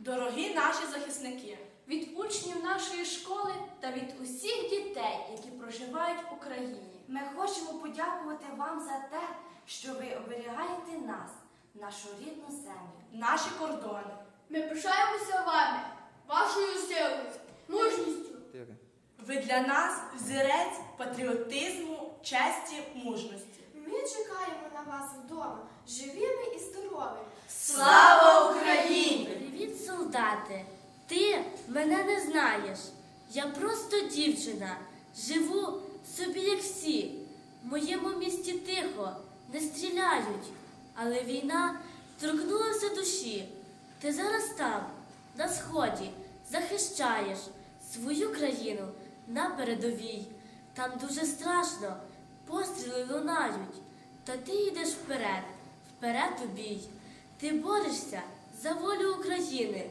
Дорогі наші захисники, від учнів нашої школи та від усіх дітей, які проживають в Україні. Ми хочемо подякувати вам за те, що ви оберігаєте нас, нашу рідну землю. наші кордони. Ми пишаємося вами, вашою силою, мужністю. Ви для нас взірець патріотизму, честі, мужності. Ми чекаємо на вас вдома, живими і здоровими. Слава Україні! Привіт, солдати! Ти мене не знаєш. Я просто дівчина. Живу собі, як всі. В моєму місті тихо, не стріляють, але війна торкнулася душі. Ти зараз там, на сході, захищаєш свою країну на передовій. Там дуже страшно, постріли лунають, та ти йдеш вперед, вперед у бій. Ти борешся за волю України,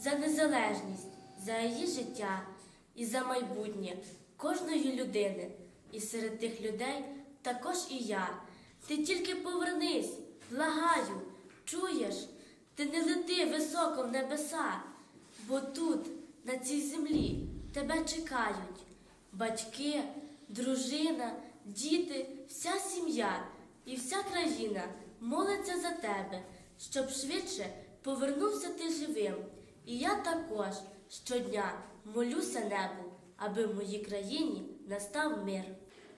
за незалежність, за її життя і за майбутнє кожної людини. І серед тих людей також і я. Ти тільки повернись, благаю, чуєш, ти не лети високо в небеса, бо тут, на цій землі, тебе чекають батьки, дружина, діти, вся сім'я і вся країна молиться за тебе, щоб швидше повернувся ти живим. І я також щодня молюся небу, аби в моїй країні настав мир.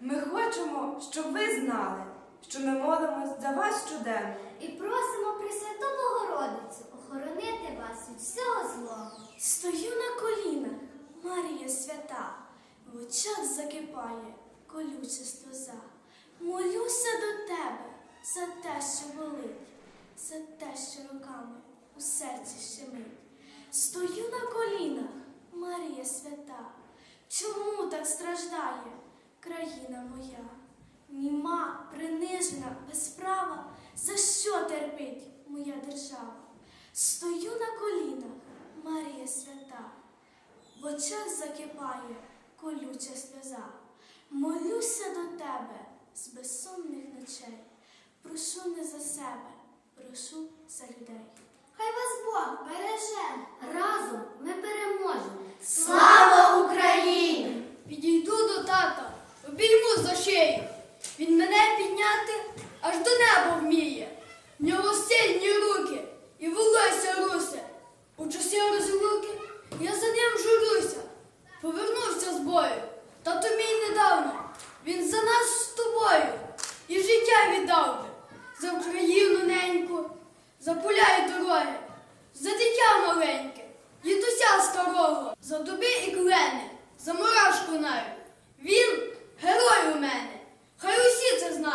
Ми хочемо, щоб ви знали, що ми молимось за вас щоденно. І просимо Пресвяту Богородицю охоронити вас від всього злого. Стою на колінах, Марія свята, в очах закипає колюча сльоза. Молюся до тебе за те, що болить, за те, що роками у серці щемить. Стою на колінах, Марія свята, чому так страждає країна моя? Німа, принижена, без права, за що терпить моя держава? Стою на колінах, Марія свята, в очах закипає колюча сльоза. Тебе з безсонних ночей. Прошу не за себе, прошу за людей. Хай вас Бог береже. Разом ми переможемо. Слава Україні! Підійду до тата, обійму за шию. Він мене підняти аж до неба вміє. В нього сильні руки і волосся русе. У часи розлуки я за ним журюся. Повернувся з бою. Тато мій недавно. Він за нас з тобою і життя віддав би. За Україну неньку, за дороги, за дитя маленьке, дідуся старого, за дуби і клени, за мурашку навіть. Він герой у мене. Хай усі це знають.